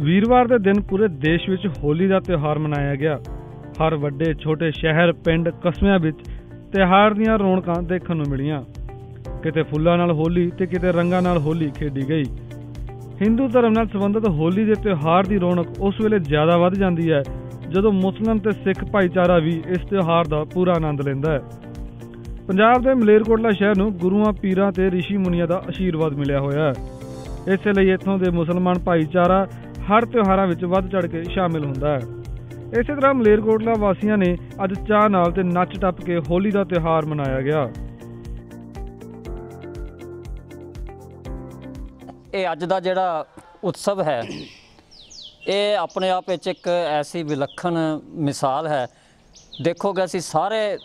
ਵੀਰਵਾਰ ਦੇ ਦਿਨ ਪੂਰੇ ਦੇਸ਼ ਵਿੱਚ ਹੋਲੀ ਦਾ ਤਿਉਹਾਰ ਮਨਾਇਆ ਗਿਆ। ਹਰ ਵੱਡੇ, ਛੋਟੇ ਸ਼ਹਿਰ, ਪਿੰਡ, ਕਸਬਿਆਂ ਵਿੱਚ ਤਿਉਹਾਰ ਦੀਆਂ ਰੌਣਕਾਂ ਦੇਖਣ ਨੂੰ ਮਿਲੀਆਂ। ਕਿਤੇ ਫੁੱਲਾਂ ਨਾਲ ਹੋਲੀ ਤੇ ਕਿਤੇ ਰੰਗਾਂ ਨਾਲ ਹੋਲੀ ਖੇਡੀ ਗਈ। ਹਿੰਦੂ ਧਰਮ ਨਾਲ ਸੰਬੰਧਿਤ ਹੋਲੀ ਦੇ ਤਿਉਹਾਰ ਦੀ ਰੌਣਕ ਉਸ ਵੇਲੇ ਜ਼ਿਆਦਾ ਵੱਧ ਜਾਂਦੀ ਹੈ, ਜਦੋਂ ਮੁਸਲਮਾਨ ਤੇ ਸਿੱਖ ਭਾਈਚਾਰਾ ਵੀ ਇਸ ਤਿਉਹਾਰ ਦਾ ਪੂਰਾ ਆਨੰਦ ਲੈਂਦਾ ਹੈ। ਪੰਜਾਬ ਦੇ ਮਲੇਰਕੋਟਲਾ ਸ਼ਹਿਰ ਨੂੰ ਗੁਰੂਆਂ, ਪੀਰਾਂ ਤੇ ਰਿਸ਼ੀ ਮੁਨੀਆਂ ਦਾ ਆਸ਼ੀਰਵਾਦ ਮਿਲਿਆ ਹੋਇਆ ਹੈ। ਇਸੇ ਲਈ ਇੱਥੋਂ ਦੇ ਮੁਸਲਮਾਨ ਭਾਈਚਾਰਾ ਹਰ ਤਿਉਹਾਰਾਂ ਵਿੱਚ ਵੱਧ ਚੜ ਕੇ ਸ਼ਾਮਿਲ ਹੁੰਦਾ ਹੈ। ਇਸੇ ਤਰ੍ਹਾਂ ਮਲੇਰਕੋਟਲਾ ਵਾਸੀਆਂ ਨੇ ਅੱਜ ਚਾਹ ਨਾਲ ਤੇ ਨੱਚ ਟੱਪ ਕੇ ਹੋਲੀ ਦਾ ਤਿਉਹਾਰ ਮਨਾਇਆ ਗਿਆ। ਇਹ ਅੱਜ ਦਾ ਜਿਹੜਾ ਉਤਸਵ ਹੈ, ਇਹ ਆਪਣੇ ਆਪ ਵਿੱਚ ਇੱਕ ਐਸੀ ਵਿਲੱਖਣ ਮਿਸਾਲ ਹੈ। ਦੇਖੋਗੇ ਅਸੀਂ ਸਾਰੇ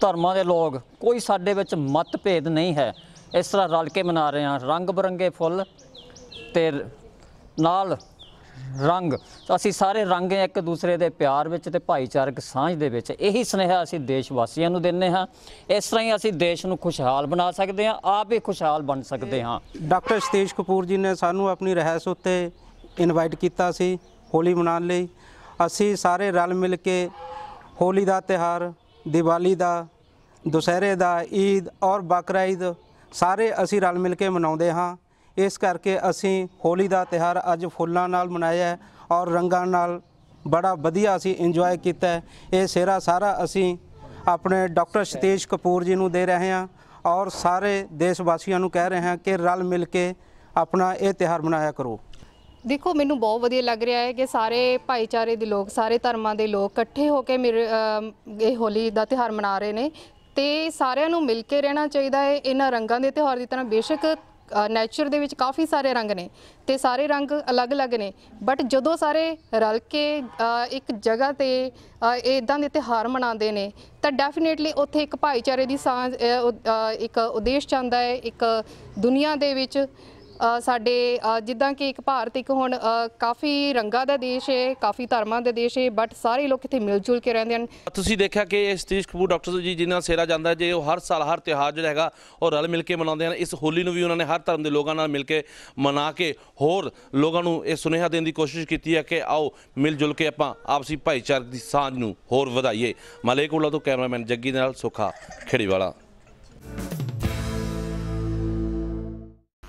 ਧਰਮਾਂ ਦੇ ਲੋਕ, ਕੋਈ ਸਾਡੇ ਵਿੱਚ ਮਤਭੇਦ ਨਹੀਂ ਹੈ। ਇਸ ਤਰ੍ਹਾਂ ਰਲ ਕੇ ਮਨਾ ਰਹੇ ਹਾਂ, ਰੰਗ ਬਰੰਗੇ ਫੁੱਲ ਤੇ ਨਾਲ ਰੰਗ। ਅਸੀਂ ਸਾਰੇ ਰੰਗ ਇੱਕ ਦੂਸਰੇ ਦੇ ਪਿਆਰ ਵਿੱਚ ਤੇ ਭਾਈਚਾਰਕ ਸਾਂਝ ਦੇ ਵਿੱਚ ਇਹੀ ਸੁਨੇਹਾ ਅਸੀਂ ਦੇਸ਼ ਵਾਸੀਆਂ ਨੂੰ ਦਿੰਨੇ ਹਾਂ। ਇਸ ਤਰ੍ਹਾਂ ਹੀ ਅਸੀਂ ਦੇਸ਼ ਨੂੰ ਖੁਸ਼ਹਾਲ ਬਣਾ ਸਕਦੇ ਹਾਂ, ਆਪ ਵੀ ਖੁਸ਼ਹਾਲ ਬਣ ਸਕਦੇ ਹਾਂ। ਡਾਕਟਰ ਸਤੀਸ਼ ਕਪੂਰ ਜੀ ਨੇ ਸਾਨੂੰ ਆਪਣੀ ਰਹਿਸ ਉੱਤੇ ਇਨਵਾਈਟ ਕੀਤਾ ਸੀ ਹੋਲੀ ਮਨਾਉਣ ਲਈ। ਅਸੀਂ ਸਾਰੇ ਰਲ ਮਿਲ ਕੇ ਹੋਲੀ ਦਾ ਤਿਹਾਰ ਦੀਵਾਲੀ ਦਾ, ਦੁਸਹਿਰੇ ਦਾ, ਈਦ ਔਰ ਬਕਰਾ ਈਦ ਸਾਰੇ ਅਸੀਂ ਰਲ ਮਿਲ ਕੇ ਮਨਾਉਂਦੇ ਹਾਂ। ਇਸ ਕਰਕੇ ਅਸੀਂ ਹੋਲੀ ਦਾ ਤਿਹਾਰ ਅੱਜ ਫੁੱਲਾਂ ਨਾਲ ਮਨਾਇਆ ਔਰ ਰੰਗਾਂ ਨਾਲ ਬੜਾ ਵਧੀਆ ਅਸੀਂ ਇੰਜੋਏ ਕੀਤਾ ਇਹ ਸਿਹਰਾ ਸਾਰਾ ਅਸੀਂ ਆਪਣੇ ਡਾਕਟਰ ਸਤੀਸ਼ ਕਪੂਰ ਜੀ ਨੂੰ ਦੇ ਰਹੇ ਹਾਂ ਔਰ ਸਾਰੇ ਦੇਸ਼ ਵਾਸੀਆਂ ਨੂੰ ਕਹਿ ਰਹੇ ਹਾਂ ਕਿ ਰਲ ਮਿਲ ਕੇ ਆਪਣਾ ਇਹ ਤਿਹਾਰ ਮਨਾਇਆ ਕਰੋ। ਦੇਖੋ, ਮੈਨੂੰ ਬਹੁਤ ਵਧੀਆ ਲੱਗ ਰਿਹਾ ਹੈ ਕਿ ਸਾਰੇ ਭਾਈਚਾਰੇ ਦੇ ਲੋਕ, ਸਾਰੇ ਧਰਮਾਂ ਦੇ ਲੋਕ ਇਕੱਠੇ ਹੋ ਕੇ ਮੇਰੇ ਇਹ ਹੋਲੀ ਦਾ ਤਿਉਹਾਰ ਮਨਾ ਰਹੇ ਨੇ ਤੇ ਸਾਰਿਆਂ ਨੂੰ ਮਿਲ ਕੇ ਰਹਿਣਾ ਚਾਹੀਦਾ ਹੈ। ਇਹਨਾਂ ਰੰਗਾਂ ਦੇ ਤਿਉਹਾਰ ਦੀ ਤਰ੍ਹਾਂ ਬੇਸ਼ੱਕ ਨੇਚਰ ਦੇ ਵਿੱਚ ਕਾਫੀ ਸਾਰੇ ਰੰਗ ਨੇ ਤੇ ਸਾਰੇ ਰੰਗ ਅਲੱਗ-ਅਲੱਗ ਨੇ। ਬਟ ਜਦੋਂ ਸਾਰੇ ਰਲ ਕੇ ਇੱਕ ਜਗ੍ਹਾ ਤੇ ਇਦਾਂ ਦੇ ਤਿਉਹਾਰ ਮਨਾਉਂਦੇ ਨੇ, ਤਾਂ ਡੈਫੀਨੇਟਲੀ ਉੱਥੇ ਇੱਕ ਭਾਈਚਾਰੇ ਦੀ ਸਾਂਝ ਇੱਕ ਉਦੇਸ਼ ਜਾਂਦਾ ਹੈ, ਇੱਕ ਦੁਨੀਆ ਦੇ ਵਿੱਚ ਸਾਡੇ ਜਿੱਦਾਂ ਕਿ ਇੱਕ ਭਾਰਤ, ਇੱਕ ਹੁਣ ਕਾਫੀ ਰੰਗਾਂ ਦਾ ਦੇਸ਼ ਹੈ ਕਾਫੀ ਧਰਮਾਂ ਦਾ ਦੇਸ਼ ਹੈ ਬਟ ਸਾਰੇ ਲੋਕ ਇੱਥੇ ਮਿਲ ਜੁਲ ਕੇ ਰਹਿੰਦੇ ਹਨ। ਤੁਸੀਂ ਦੇਖਿਆ ਕਿ ਸਤੀਸ਼ ਕਪੂਰ, ਡਾਕਟਰ ਜੀ, ਜਿਨ੍ਹਾਂ ਸੇਰਾ ਜਾਂਦਾ ਜੇ, ਉਹ ਹਰ ਸਾਲ ਹਰ ਤਿਉਹਾਰ ਜਿਹੜਾ ਹੈਗਾ, ਉਹ ਰਲ ਮਿਲ ਕੇ ਮਨਾਉਂਦੇ ਹਨ। ਇਸ ਹੋਲੀ ਨੂੰ ਵੀ ਉਹਨਾਂ ਨੇ ਹਰ ਧਰਮ ਦੇ ਲੋਕਾਂ ਨਾਲ ਮਿਲ ਕੇ ਮਨਾ ਕੇ ਹੋਰ ਲੋਕਾਂ ਨੂੰ ਇਹ ਸੁਨੇਹਾ ਦੇਣ ਦੀ ਕੋਸ਼ਿਸ਼ ਕੀਤੀ ਹੈ ਕਿ ਆਓ ਮਿਲ ਜੁਲ ਕੇ ਆਪਾਂ ਆਪਸੀ ਭਾਈਚਾਰਕ ਦੀ ਸਾਂਝ ਨੂੰ ਹੋਰ ਵਧਾਈਏ। ਮਲੇਕੋਲਾ ਤੋਂ ਕੈਮਰਾਮੈਨ ਜੱਗੀ ਦੇ ਨਾਲ ਸੁਖਾ ਖੇੜੀਵਾਲਾ।